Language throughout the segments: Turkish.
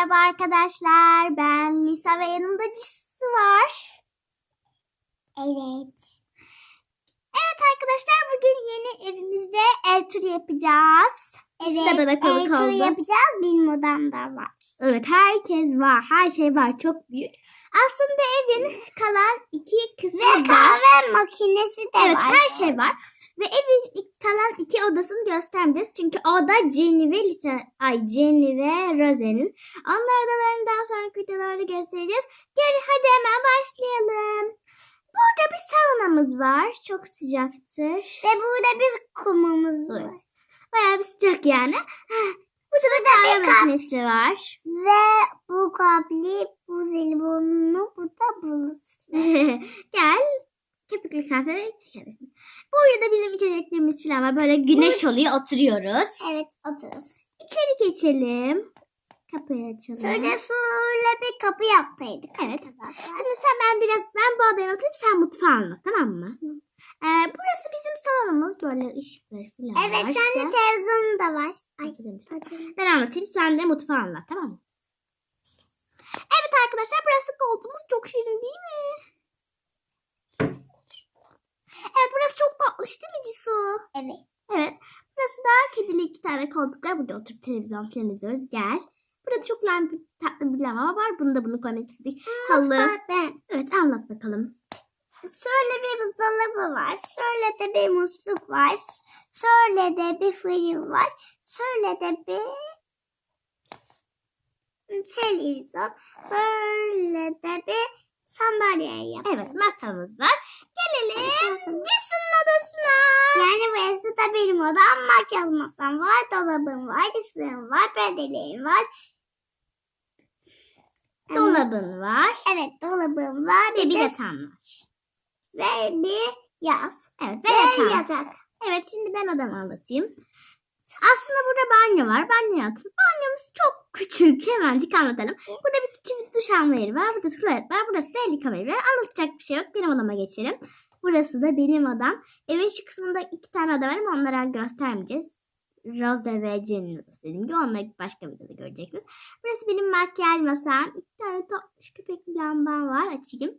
Merhaba arkadaşlar. Ben Lisa ve yanımda Cisu var. Evet. Evet arkadaşlar bugün yeni evimizde ev turu yapacağız. Bana konuk ev turu oldu. yapacağız. Benim odam da var. Evet herkes var. Her şey var. Çok büyük. Aslında evin kalan iki kısmı Ve var. kahve makinesi de Evet var. her şey var. Ve evin kalan iki odasını göstermeyeceğiz. Çünkü o da Jenny ve Lisa, ay Jenny ve Rose'nin. Onlar odalarını daha sonraki videolarda göstereceğiz. Gel hadi hemen başlayalım. Burada bir saunamız var. Çok sıcaktır. Ve burada bir kumumuz var. Bayağı bir sıcak yani. Burada da kahve makinesi var. Ve bu kabli, bu zelibonlu, bu da buz. Gel. Köpüklü kahve ve kahve. Burada bizim içeceklerimiz falan var. Böyle güneş oluyor oturuyoruz. Evet otururuz. İçeri geçelim. Kapıyı açalım. Şöyle suyla bir kapı yaptıydık. Evet. Arkadaşlar. Hadi sen ben biraz ben bu odayı anlatayım sen mutfağı anlat tamam mı? Ee, burası bizim salonumuz. Böyle ışıkları falan Evet var. sende işte. televizyonu da var. Ay. Ben anlatayım sen de mutfağı anlat tamam mı? Evet arkadaşlar burası koltuğumuz çok şirin değil mi? Evet burası çok tatlış değil mi Cisu? Evet. Evet. Burası da kedili iki tane koltuk var. Burada oturup televizyon falan izliyoruz. Gel. Burada çok lamp, tatlı bir lava var. Bunu da bunu koymak istedik. Ben. Evet anlat bakalım. Şöyle bir buzdolabı var. Şöyle de bir musluk var. Şöyle de bir fırın var. Şöyle de bir televizyon. Böyle de bir sandalye yaptım. Evet masamız var. Gelelim Masamız. Da benim odam. Makyaj masam var. Dolabım var. Isığım var. Perdelerim var. Dolabın var. Evet dolabım var. Ve bir yatağın var. Ve bir yaz. Evet ve Ve yatağın. yatak. Evet şimdi ben odamı anlatayım. Aslında burada banyo var. Banyo atın. Banyomuz çok küçük. Hemencik anlatalım. Burada bir küçük duş alma yeri var. Burada tuvalet var. Burası da el yıkama yeri var. Anlatacak bir şey yok. Benim odama geçelim. Burası da benim odam. Evin şu kısmında iki tane oda var ama onlara göstermeyeceğiz. Rose ve Jenny'nin odası dediğim gibi. Onları başka videoda göreceksiniz. Burası benim makyaj masam. İki tane tatlış köpekli lambam var. Açayım.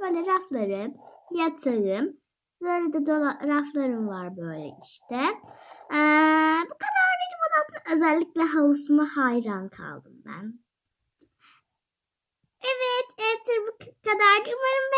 Böyle raflarım, yatağım. Böyle de dola- raflarım var böyle işte. Ee, bu kadar benim odam. Özellikle halısına hayran kaldım ben. Evet, ev turu bu kadar. Umarım